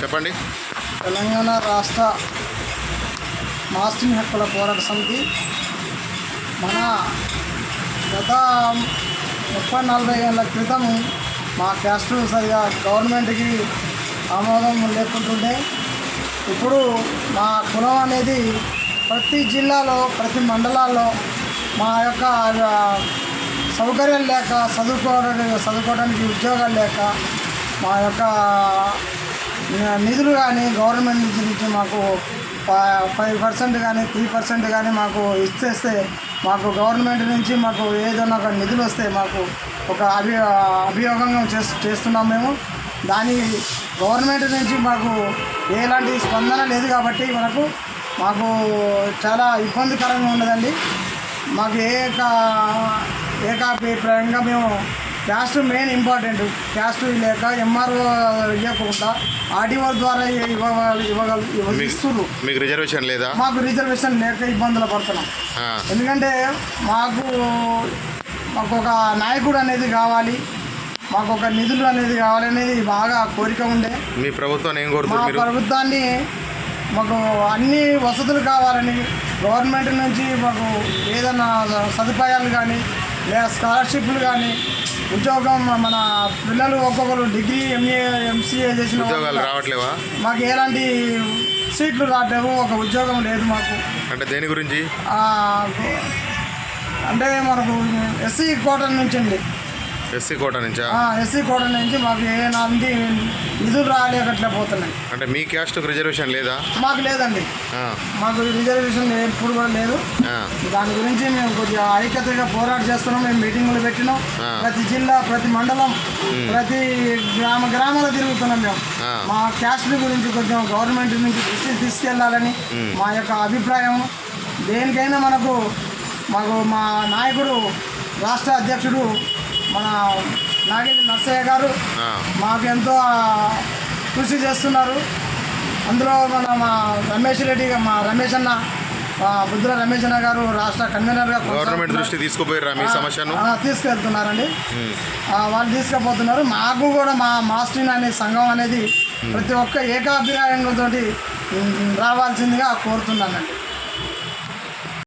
చెప్పండి. తెలంగాణ రాష్ట్ర మాస్టింగ్ హక్కుల పోరాట సమితి మన గత ముప్పై నలభై ఏళ్ళ క్రితం మా క్యాస్ట్ సరిగా గవర్నమెంట్కి ఆమోదం లేకుంటుండే ఇప్పుడు మా కులం అనేది ప్రతి జిల్లాలో ప్రతి మండలాల్లో మా యొక్క సౌకర్యాలు లేక చదువుకోవడానికి చదువుకోవడానికి ఉద్యోగాలు లేక మా యొక్క నిధులు కానీ గవర్నమెంట్ నుంచి నుంచి మాకు ఫైవ్ పర్సెంట్ కానీ త్రీ పర్సెంట్ కానీ మాకు ఇచ్చేస్తే మాకు గవర్నమెంట్ నుంచి మాకు ఏదైనా ఒక నిధులు వస్తే మాకు ఒక అభి అభియోగంగా చేస్ చేస్తున్నాం మేము. దాని గవర్నమెంట్ నుంచి మాకు ఎలాంటి స్పందన లేదు కాబట్టి మనకు మాకు చాలా ఇబ్బందికరంగా ఉండదండి మాకు ఏక ఏకాభిప్రాయంగా మేము క్యాస్ట్ మెయిన్ ఇంపార్టెంట్. క్యాస్ట్ లేక ఎంఆర్ఓ ఇవ్వకుండా ఆర్డీఓ ద్వారా ఇవ్వగల ఇవ్వగల మీకు ఇస్తున్నారు. మీకు రిజర్వేషన్ లేదా? మాకు రిజర్వేషన్ లేక ఇబ్బందులు పడుతున్నాం. ఎందుకంటే మాకు మాకు ఒక నాయకుడు అనేది కావాలి. మాకు ఒక నిధులు అనేది కావాలి అనేది బాగా కోరిక ఉండే. మీ ప్రభుత్వాన్ని ఏం మీరు? ప్రభుత్వాన్ని మాకు అన్ని వసతులు కావాలని గవర్నమెంట్ నుంచి మాకు ఏదైనా సదుపాయాలు కానీ లేదా స్కాలర్షిప్లు కానీ ఉద్యోగం మన పిల్లలు ఒక్కొక్కరు డిగ్రీ ఎంఏ ఎంసీఏ చేసిన ఉద్యోగాలు రావట్లేవా? మాకు ఎలాంటి సీట్లు రావట్లేవు ఒక ఉద్యోగం లేదు మాకు. అంటే దేని గురించి? అంటే మనకు ఎస్సీ కోట నుంచి అండి ఎస్సీ కోట నుంచా? ఎస్సీ కోట నుంచి మాకు ఏ నాంది నిధులు రాలేకట్లేకపోతున్నాయి అంటే మీ క్యాస్ట్కి రిజర్వేషన్ లేదా? మాకు లేదండి. మాకు రిజర్వేషన్ ఎప్పుడు కూడా లేదు. దాని గురించి మేము కొద్దిగా ఐక్యతగా పోరాటం చేస్తున్నాం మేము మీటింగులు పెట్టినాం. ప్రతి జిల్లా ప్రతి మండలం ప్రతి గ్రామ గ్రామాలు తిరుగుతున్నాం మేము. మా క్యాస్ట్ గురించి కొంచెం గవర్నమెంట్ నుంచి దృష్టికి తీసుకెళ్ళాలని మా యొక్క అభిప్రాయం. దేనికైనా మనకు మాకు మా నాయకుడు రాష్ట్ర అధ్యక్షుడు మన నాగేంద్ర నర్సయ్య గారు. మాకు ఎంతో కృషి చేస్తున్నారు. అందులో మన మా రమేష్ రెడ్డి గా- మా రమేష్ అన్న బుద్ధుల రమేష్ అన్న గారు రాష్ట్ర కన్వీనర్గా గవర్నమెంట్ దృష్టి తీసుకుపోయారా మీ సమస్యను. తీసుకెళ్తున్నారండి. వాళ్ళు తీసుకుపోతున్నారు. మాకు కూడా మా మాస్టిన్ అనే సంఘం అనేది ప్రతి ఒక్క ఏకాభిప్రాయంతో రావాల్సిందిగా కోరుతున్నానండి.